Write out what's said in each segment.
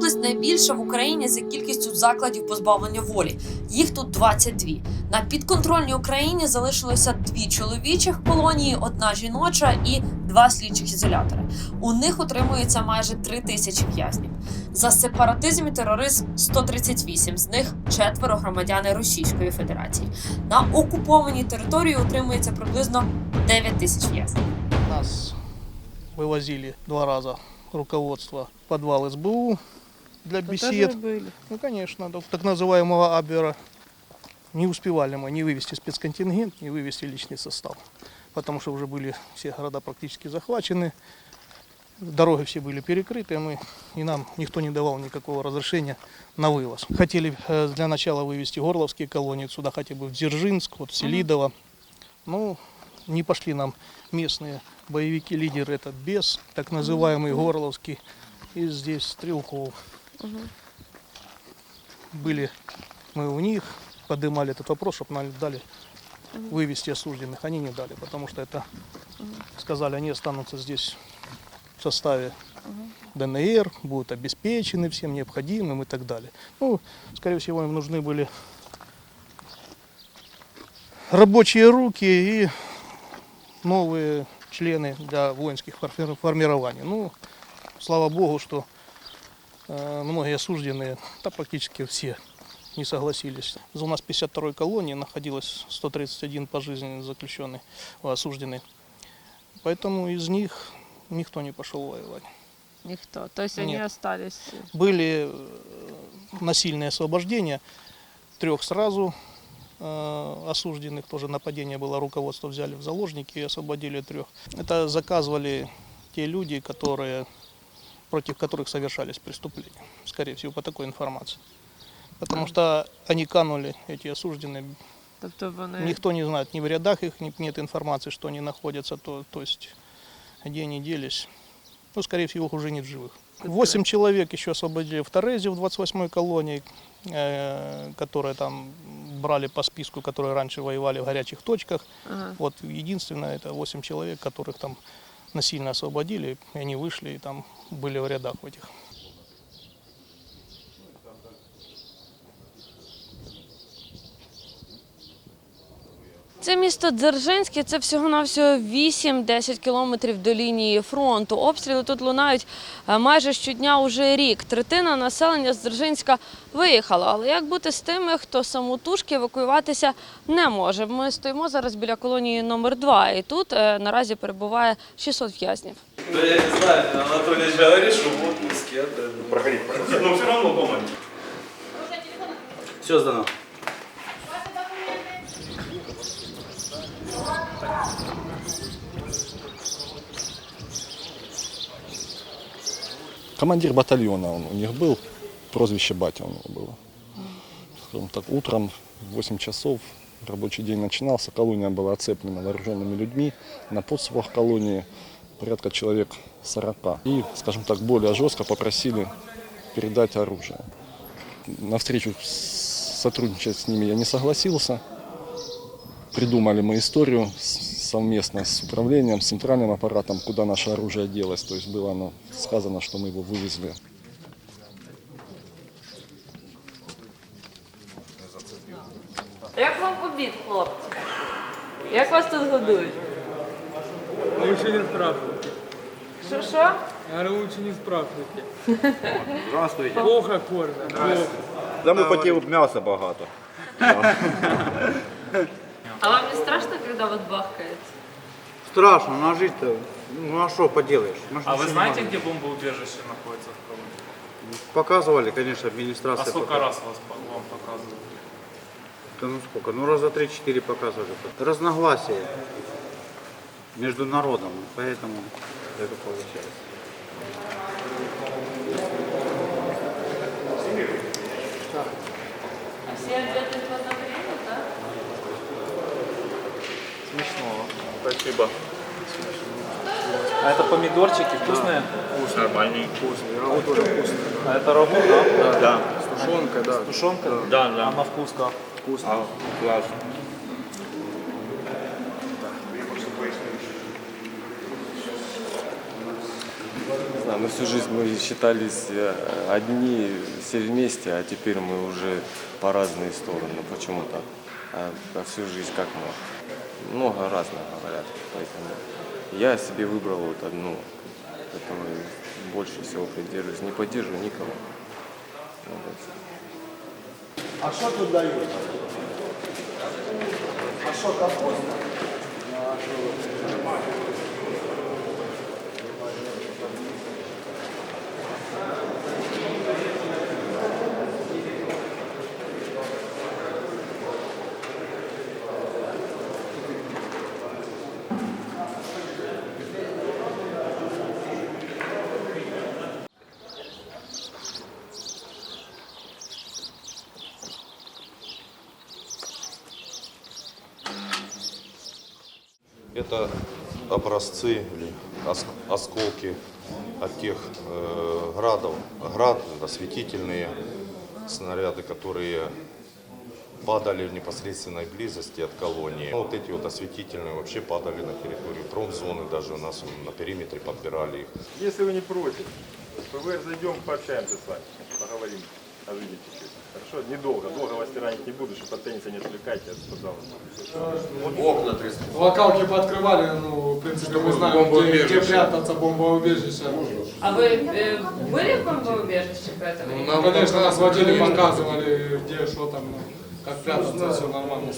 Область найбільша в Україні за кількістю закладів позбавлення волі. Їх тут 22. На підконтрольній Україні залишилося дві чоловічих колонії, одна жіноча і два слідчих ізолятори. У них утримується майже три тисячі в'язнів. За сепаратизм і тероризм 138, з них четверо громадяни Російської Федерації. На окупованій території утримується приблизно 9 тисяч в'язнів. Нас вывозили два раза руководство в подвал СБУ для бесед. Ну, конечно, до так называемого Абвера. Не успевали мы не вывести спецконтингент, не вывести личный состав. Потому что уже были все города практически захвачены. Дороги все были перекрыты, мы, и нам никто не давал никакого разрешения на вывоз. Хотели э, для начала вывести горловские колонии, сюда хотя бы в Дзержинск, вот Селидово. Ну, не пошли нам местные боевики, лидер этот Бес, так называемый Горловский, и здесь Стрелков. Были мы у них, поднимали этот вопрос, чтобы нам дали вывести осужденных. Они не дали, потому что это, сказали, они останутся здесь в составе ДНР, будут обеспечены всем необходимым и так далее. Ну, скорее всего, им нужны были рабочие руки и новые члены для воинских форми- формирований. Ну, слава богу, что многие осужденные, да практически все, не согласились. У нас 52-й колонии находилось 131 пожизненно заключенный, о, осужденный. Поэтому из них никто не пошел воевать. Никто. То есть они Нет. остались. Были э, насильные освобождения, трех сразу э, осужденных, тоже нападение было, руководство взяли в заложники и освободили трех. Это заказывали те люди, которые, против которых совершались преступления, скорее всего, по такой информации. Потому что они канули, эти осужденные, Тобто вони никто не знает, ни в рядах их нет информации, что они находятся, то, то есть где они делись. Ну, скорее всего, их уже нет в живых. Восемь человек еще освободили в Торезе в 28-й колонии, э, которые там брали по списку, которые раньше воевали в горячих точках. ага. Вот единственное, это 8 человек, которых там насильно освободили, и они вышли и там были в рядах в этих. Це місто Дзержинське, це всього-навсього 8-10 кілометрів до лінії фронту. Обстріли тут лунають е, майже щодня уже рік. Третина населення з Дзержинська виїхала. Але як бути з тими, хто самотужки евакуюватися не може? Ми стоїмо зараз біля колонії номер 2 і тут е, наразі перебуває 600 в'язнів. Да я не знаю, Анатолий говорит, что в отпуске. Это... Проходи, Но все равно помочь. Все сдано. Командир батальона он у них был, прозвище Батя у него было. Скажем так, утром в 8 часов рабочий день начинался, колония была оцеплена вооруженными людьми, на подступах колонии порядка человек 40. И, скажем так, более жестко попросили передать оружие. На встречу сотрудничать с ними я не согласился. Придумали мы историю с- совместно с управлением, с центральным аппаратом, куда наше оружие делось. То есть было оно сказано, что мы его вывезли Як вам обід, хлопці? Як вас тут годують? Лучше не спрашивайте. Що що? Я говорю, лучше не спрашивайте. Здравствуйте. Плохо кормят. Плохо. Да ми хотів м'яса багато. А вам не страшно, коли от бахкають? Страшно, а жить-то, ну а что поделаешь? Ж А вы знаете, где бомбоубежище находится в Коломне? Показывали, конечно, А администрация. сколько пока- раз вас, вам показывали? Да ну сколько? Ну раза три-четыре показывали. Разногласия между народом, поэтому это получается. А всі обідають в одно время, так? Смешно. Спасибо. А это помидорчики вкусные? Вкус нормальний. Вкусний. Рагу тоже вкусно. А это рагу, да? Да. Да. Тушенка? Да, А да. на вкус как? А, клас. Не знаю, мы всю жизнь мы считались э, одни, все вместе, а теперь мы уже по разные стороны. Почему так? А, а всю жизнь как мы? Много разных говорят, поэтому я себе выбрал вот одну, поэтому больше всего придерживаюсь. Не поддерживаю никого. Ну, Вот. А что тут дают? А что, капуста? Это образцы или ос- осколки от тех э, градов, град, осветительные снаряды, которые падали в непосредственной близости от колонии. Ну, Вот эти вот осветительные вообще падали на территорию промзоны, даже у нас на периметре подбирали их. Если вы не против, ПВР зайдем, пообщаемся с вами, поговорим о жизни чуть-чуть. Хорошо? Недолго, долго вас тиранить не буду, чтобы от тенниса не отвлекайте, пожалуйста. Локалки пооткрывали, ну, в принципе, мы знаем, где, где прятаться, бомбоубежище. А вы э, были в бомбоубежище поэтому? Ну, конечно, нас водили, показывали, где, что там, ну, как прятаться, все нормально.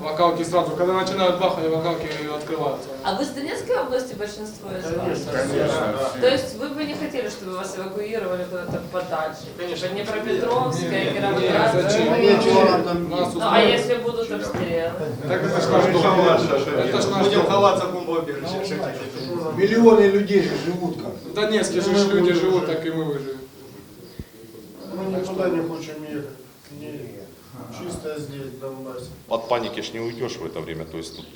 Локалки сразу, когда начинают бахать, локалки открываются. А вы с Донецкой области большинство из вас? То есть вы бы не хотели, чтобы вас эвакуировали куда-то подальше? Конечно. Днепропетровская, Кировоград? Нечего нас Ну а если будут обстрелы? Так это ж наш дом. Это ж наш дом. ховаться в бомбоубежище. Миллионы людей же живут как. В Донецке же люди живут, так и мы выживем. Мы никуда не хотим ехать. Чисто здесь, в Донбассе. От паники ж не уйдешь в это время, то есть тут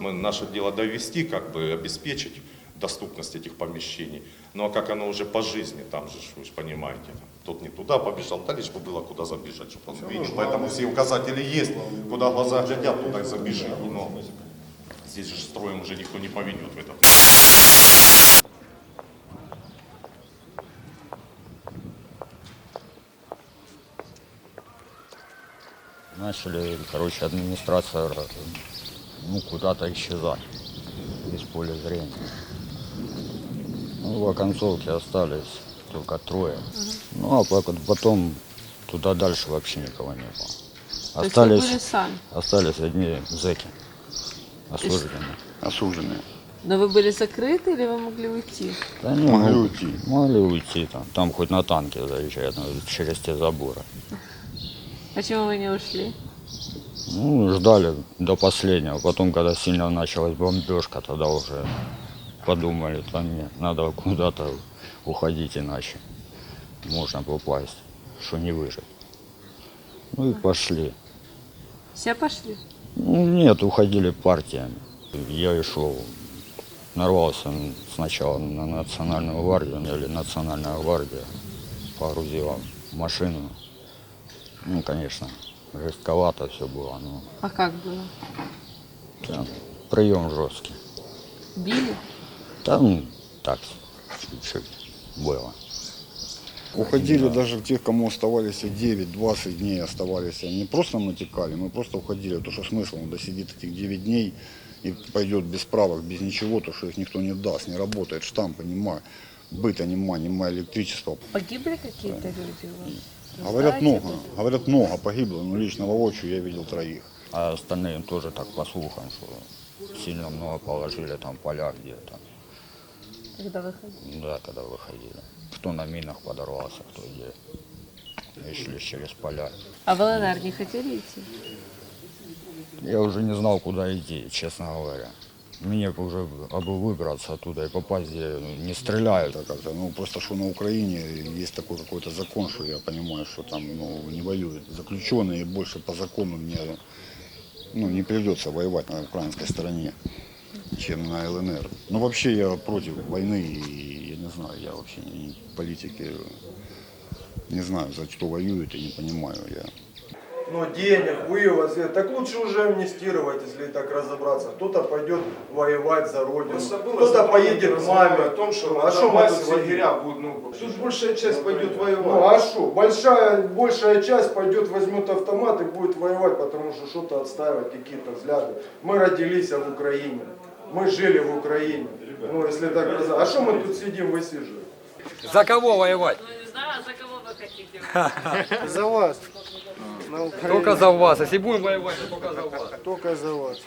мы, наше дело довести, как бы обеспечить доступность этих помещений. Ну а как оно уже по жизни, там же, вы же понимаете, тот не туда побежал, да лишь бы было куда забежать, чтобы он видел. Поэтому все указатели есть, куда глаза глядят, туда и забежи. Но здесь же строем уже никто не поведет в этом. Начали, короче, администрация ну, куда-то исчезать из поля зрения. Ну, в оконцовке остались только трое. Ну, а потом туда дальше вообще никого не было. Остались, сами? остались одни зэки. Осужденные. Осужденные. Но вы были закрыты или вы могли уйти? Да не, могли уйти. Могли уйти там. Там хоть на танке заезжают через те заборы. Почему вы не ушли? Ну, ждали до последнего. Потом, когда сильно началась бомбежка, тогда уже подумали, там нет, надо куда-то уходить иначе. Можно попасть, что не выжить. Ну и пошли. Все пошли? Ну, нет, уходили партиями. Я и шел, нарвался сначала на национальную гвардию, или национальная гвардия погрузила машину. Ну, конечно, жестковато все было, но А как было? там прием жесткий. Били? Там так, чуть-чуть было. Уходили даже те, кому оставались 9-20 дней оставались. Не просто натекали, мы просто уходили. То что смысл, он досидит этих 9 дней и пойдет без справок, без ничего, то что их никто не даст, не работает штампы, нема, быта нема, нема электричества. Погибли какие-то люди у вас? Говорят много, говорят много погибло, но лично воочию я видел троих. А остальные тоже так по слухам, что сильно много положили там поля где-то. Когда выходили? Да, когда выходили. Кто на минах подорвался, кто где. И шли через поля. А в ЛНР не хотели идти? Я уже не знал, куда идти, честно говоря. Мне бы уже бы выбраться оттуда и попасть, где не стреляют. Это как-то, ну, просто что на Украине есть такой какой-то закон, что я понимаю, что там ну, не воюют заключенные, и больше по закону мне ну, не придется воевать на украинской стороне, чем на ЛНР. Но вообще я против войны, и я не знаю, я вообще не политики не знаю, за что воюют, и не понимаю я. Ну, денег, вывоз. Так лучше уже амнистировать, если так разобраться. Кто-то пойдет воевать за родину, кто-то поедет к маме. о том, что а что мы тут лагеря будут, ну, тут большая часть пойдет воевать. Ну а что? Большая, большая часть пойдет, возьмет автомат и будет воевать, потому что что-то отстаивать, какие-то взгляды. Мы родились в Украине. Мы жили в Украине. Ну, если так раз- А что мы тут сидим, высиживаем? За кого воевать? Не знаю, за кого ви хотіте. За вас. На Украине. Только за вас. Если будем воевать, то только за вас. Только за вас.